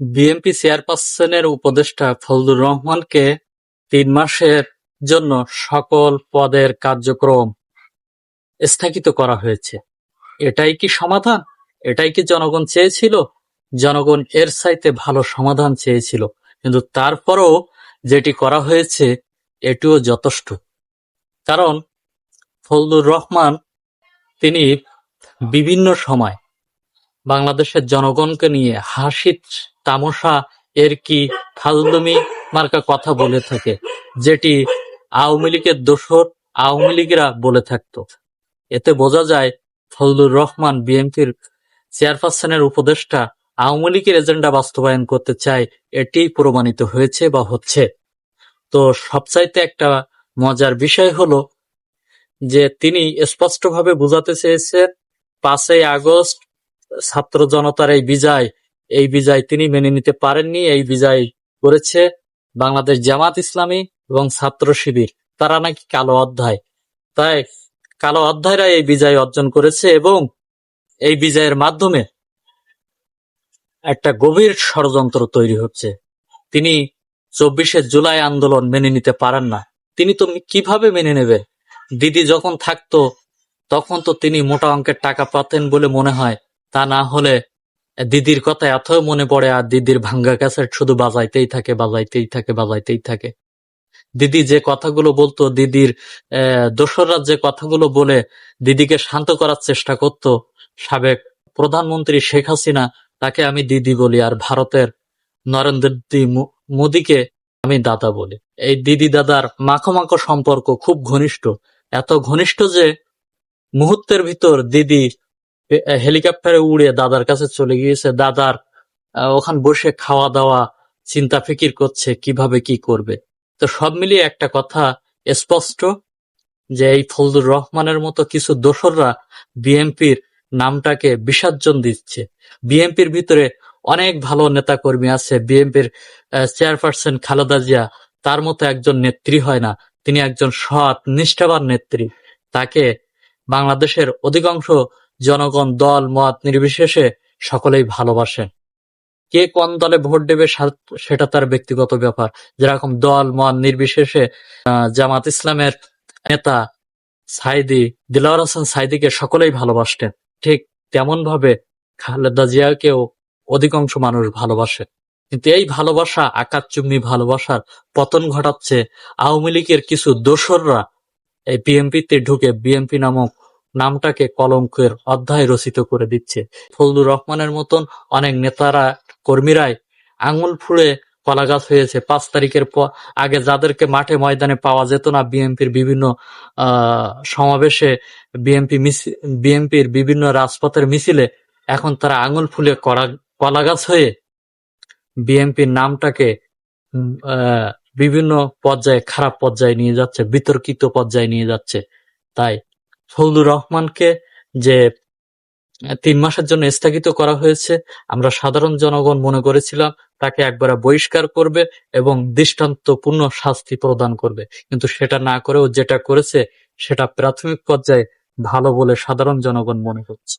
BNP চেয়ারপারসনের উপদেষ্টা ফজলুর রহমানকে তিন মাসের জন্য সকল পদের কার্যক্রম স্থগিত করা হয়েছে। এটাই কি সমাধান? এটাই কি জনগণ চেয়েছিল? জনগণ এর চাইতে ভালো সমাধান চেয়েছিল। কিন্তু তারপরও যেটি করা হয়েছে, এটিও যথেষ্ট। কারণ ফজলুর রহমান তিনি বিভিন্ন সময় বাংলাদেশের জনগণকে নিয়ে হাসি তামাশা এর কি ফাজলুমি মার্কা কথা বলে থাকে, যেটি আওয়ামী লীগের দোসর আওয়ামী লীগেরা বলে থাকতো। এতে বোঝা যায় ফজলুর রহমান বিএনপির চেয়ারপারসনের উপদেষ্টা আওয়ামী লীগের এজেন্ডা বাস্তবায়ন করতে চায়, এটি প্রমাণিত হয়েছে বা হচ্ছে। তো সবচাইতে একটা মজার বিষয় হলো যে তিনি স্পষ্টভাবে বোঝাতে চেয়েছেন, পাঁচই আগস্ট ছাত্র জনতার এই বিজয় এই বিজয় তিনি মেনে নিতে পারেননি, এই বিজয় করেছে বাংলাদেশ জামাত ইসলামী এবং ছাত্র শিবির। তারা নাকি কালো অধ্যায়। তাই কালো অধ্যায়রা এই বিজয় অর্জন করেছে এবং এই বিজয়ের মাধ্যমে একটা গভীর ষড়যন্ত্র তৈরি হচ্ছে। তিনি চব্বিশে জুলাই আন্দোলন মেনে নিতে পারেন না। তিনি তো কীভাবে মেনে নেবে? দিদি যখন থাকতো, তখন তো তিনি মোটা অঙ্কের টাকা পাতেন বলে মনে হয়। তা না হলে দিদির কথা এত মনে পড়ে আর দিদির ভাঙ্গা ক্যাসেট শুধু বাজাইতেই থাকে বাজাইতেই থাকে বাজাইতেই থাকে। দিদি যে কথাগুলো বলতো, দিদির দোসররা যে কথাগুলো বলে, দিদিকে শান্ত করার চেষ্টা করত, সাবেক প্রধানমন্ত্রী শেখ হাসিনা, তাকে আমি দিদি বলি আর ভারতের নরেন্দ্র মোদীকে আমি দাদা বলি। এই দিদি দাদার মাখো মাখো সম্পর্ক খুব ঘনিষ্ঠ। এত ঘনিষ্ঠ যে মুহূর্তের ভিতর দিদি হেলিকপ্টারে উড়ে দাদার কাছে চলে গিয়েছে। দাদার ওখানে বসে খাওয়া দাওয়া চিন্তা ফিকির করছে, কীভাবে কি করবে। তো সব মিলিয়ে একটা কথা স্পষ্ট, যে এই ফজলুর রহমানের মতো কিছু দোসররা বিএনপির নামটাকে বিসর্জন দিচ্ছে। বিএনপির ভিতরে অনেক ভালো নেতাকর্মী আছে। বিএনপির চেয়ারপারসন খালেদা জিয়া, তার মতো একজন নেত্রী হয় না। তিনি একজন সৎ, নিষ্ঠাবান নেত্রী। তাকে বাংলাদেশের অধিকাংশ জনগণ, দল, মত নির্বিশেষে সকলেই ভালোবাসেন কে কোন দলে ভোট দেবে সেটা তার ব্যক্তিগত ব্যাপার। যেরকম দল, মত নির্বিশেষে জামাত ইসলামের নেতা সাইদি, দিলাওয়ার হাসান সাইদিকে সকলেই ভালোবাসতেন। ঠিক তেমন ভাবে খালেদা জিয়াকেও অধিকাংশ মানুষ ভালোবাসে। কিন্তু এই ভালোবাসা আকাশচুম্বী ভালোবাসার পতন ঘটাচ্ছে আওয়ামী লীগের কিছু দোসররা। এই বিএনপিতে ঢুকে, বিএনপি নামক নামটাকে কলঙ্কের অধ্যায় রচিত করে দিচ্ছে। ফজলুর রহমানের মতন অনেক নেতারা, কর্মীরাই আঙুল ফুড়ে কলাগাছ হয়েছে। পাঁচ তারিখের আগে যাদেরকে মাঠে ময়দানে পাওয়া যেত না, বিএনপির বিভিন্ন সমাবেশে বিএনপি বিএনপির বিভিন্ন রাজপথের মিছিলে এখন তারা আঙুল ফুলে কলাগাছ হয়ে বিএনপির নামটাকে বিভিন্ন পর্যায়ে, খারাপ পর্যায়ে নিয়ে যাচ্ছে, বিতর্কিত পর্যায়ে নিয়ে যাচ্ছে। তাই ফজলুর রহমানকে যে তিন মাসের জন্য স্থগিত করা হয়েছে, আমরা সাধারণ জনগণ মনে করেছিলাম তাকে একবার বহিষ্কার করবে এবং দৃষ্টান্তপূর্ণ শাস্তি প্রদান করবে। কিন্তু সেটা না করেও যেটা করেছে, সেটা প্রাথমিক পর্যায়ে ভালো বলে সাধারণ জনগণ মনে করছে।